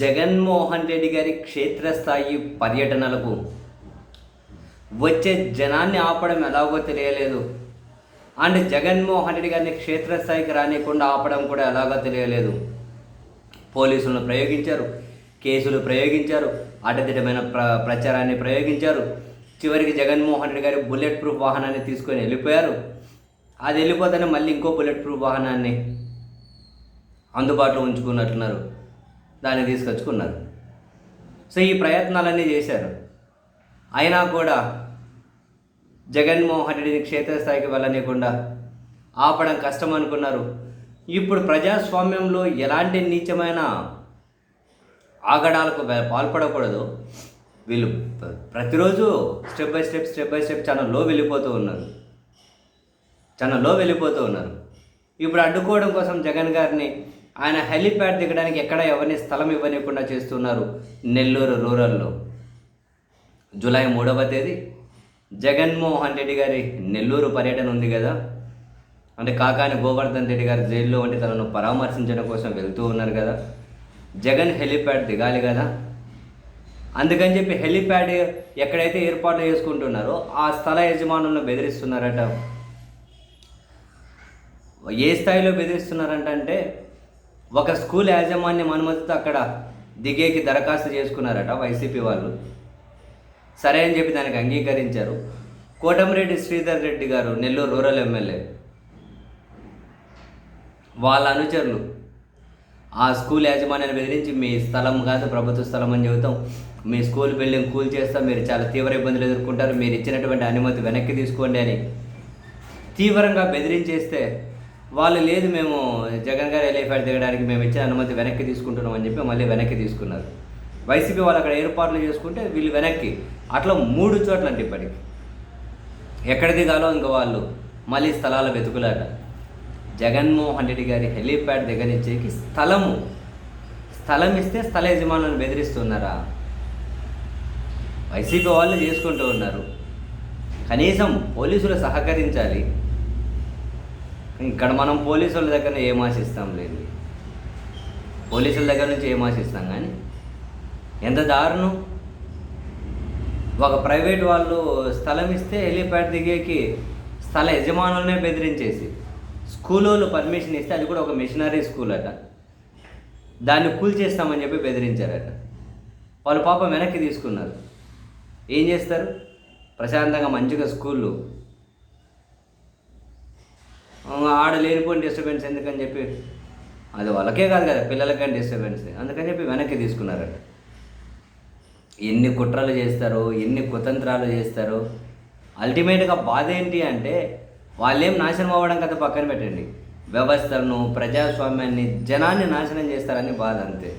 జగన్మోహన్ రెడ్డి గారి క్షేత్రస్థాయి పర్యటనలకు వచ్చే జనాన్ని ఆపడం ఎలాగో తెలియలేదు. అండ్ జగన్మోహన్ రెడ్డి గారిని క్షేత్రస్థాయికి రానియకుండా ఆపడం కూడా ఎలాగో తెలియలేదు. పోలీసులను ప్రయోగించారు కేసులు ప్రయోగించారు అడ్డదిడ్డమైన ప్ర ప్రచారాన్ని ప్రయోగించారు. చివరికి జగన్మోహన్ రెడ్డి గారి బుల్లెట్ ప్రూఫ్ వాహనాన్ని తీసుకొని వెళ్ళిపోయారు. అది వెళ్ళిపోతేనే మళ్ళీ ఇంకో బుల్లెట్ ప్రూఫ్ వాహనాన్ని అందుబాటులో ఉంచుకున్నట్లున్నారు దాన్ని తీసుకొచ్చుకున్నారు సో ఈ ప్రయత్నాలన్నీ చేశారు. అయినా కూడా జగన్మోహన్ రెడ్డిని క్షేత్రస్థాయికి వెళ్ళనీయకుండా ఆపడం కష్టం అనుకున్నారు ఇప్పుడు ప్రజాస్వామ్యంలో ఎలాంటి నీచమైన ఆగడాలకు పాల్పడకూడదు. వీళ్ళు ప్రతిరోజు step by step step by step చాలా లో వెళ్ళిపోతూ ఉన్నారు. చాలా లో వెళ్ళిపోతూ ఉన్నారు. ఇప్పుడు అడ్డుకోవడం కోసం జగన్ గారిని ఆయన హెలిప్యాడ్ దిగడానికి ఎక్కడ ఎవరిని స్థలం ఇవ్వనివ్వకుండా చేస్తున్నారు? నెల్లూరు రూరల్లో. జూలై మూడవ తేదీ. జగన్మోహన్ రెడ్డి గారి నెల్లూరు పర్యటన ఉంది కదా? అంటే కాకాని గోవర్ధన్ రెడ్డి గారి జైల్లో ఉండి తనను పరామర్శించడం కోసం వెళ్తూ ఉన్నారు కదా? జగన్ హెలిప్యాడ్ దిగాలి కదా? అందుకని చెప్పి హెలిప్యాడ్ ఎక్కడైతే ఏర్పాట్లు చేసుకుంటున్నారో ఆ స్థల యజమానులను బెదిరిస్తున్నారట. ఏ స్థాయిలో బెదిరిస్తున్నారంటే ఒక స్కూల్ యాజమాన్యం అనుమతితో అక్కడ దిగేకి దరఖాస్తు చేసుకున్నారట వైసీపీ వాళ్ళు. సరే అని చెప్పి దానికి అంగీకరించారు. కోటమిరెడ్డి శ్రీధర్ రెడ్డి గారు నెల్లూరు రూరల్ ఎమ్మెల్యే. వాళ్ళ అనుచరులు ఆ స్కూల్ యాజమాన్యాన్ని బెదిరించి మీ స్థలం కాదు ప్రభుత్వ స్థలం అని చెబుతాం. మీ స్కూల్ బిల్డింగ్ కూల్ చేస్తాం. మీరు చాలా తీవ్ర ఇబ్బందులు ఎదుర్కొంటారు. మీరు ఇచ్చినటువంటి అనుమతి వెనక్కి తీసుకోండి అని తీవ్రంగా బెదిరించేస్తే వాళ్ళు లేదు మేము జగన్ గారు ఎలిఫాట్ దిగడానికి మేము ఇచ్చిన అనుమతి వెనక్కి తీసుకుంటున్నాం అని చెప్పి మళ్ళీ వెనక్కి తీసుకున్నారు. వైసీపీ వాళ్ళు అక్కడ ఏర్పాట్లు చేసుకుంటే వీళ్ళు వెనక్కి. అట్లా మూడు చోట్ల అంటే ఇప్పటికి. ఎక్కడ దిగాలో ఇంకా వాళ్ళు మళ్ళీ స్థలాల వెతుకులాట. జగన్మోహన్ రెడ్డి గారి హెలీప్యాడ్ దగ్గర నుంచేకి స్థలము. స్థలం ఇస్తే స్థల యజమానులను బెదిరిస్తున్నారా? వైసీపీ వాళ్ళు చేసుకుంటూ ఉన్నారు. కనీసం పోలీసులు సహకరించాలి. ఇక్కడ మనం పోలీసుల దగ్గర ఏం ఆశిస్తాం లేదు. పోలీసుల దగ్గర నుంచి ఏం ఆశిస్తాం కానీ ఎంత దారుణం. ఒక ప్రైవేట్ వాళ్ళు స్థలం ఇస్తే హెలిప్యాడ్ దిగేకి స్థల యజమానులనే బెదిరించేసి స్కూల్ వాళ్ళు పర్మిషన్ ఇస్తే అది కూడా ఒక మిషనరీ స్కూల్ అట దాన్ని కూల్ చేస్తామని చెప్పి బెదిరించారట. వాళ్ళు పాపం వెనక్కి తీసుకున్నారు. ఏం చేస్తారు? ప్రశాంతంగా మంచిగా స్కూళ్ళు ఆడ లేనిపోయిన డిస్టర్బెన్స్ ఎందుకని చెప్పి అది వాళ్ళకే కాదు కదా పిల్లలకని డిస్టర్బెన్స్ అందుకని చెప్పి వెనక్కి తీసుకున్నారట. ఎన్ని కుట్రలు చేస్తారో ఎన్ని కుతంత్రాలు చేస్తారో అల్టిమేట్గా బాధ ఏంటి అంటే వాళ్ళేం నాశనం అవ్వడం కదా పక్కన పెట్టండి. వ్యవస్థలను ప్రజాస్వామ్యాన్ని జనాన్ని నాశనం చేస్తారని బాధ అంతే.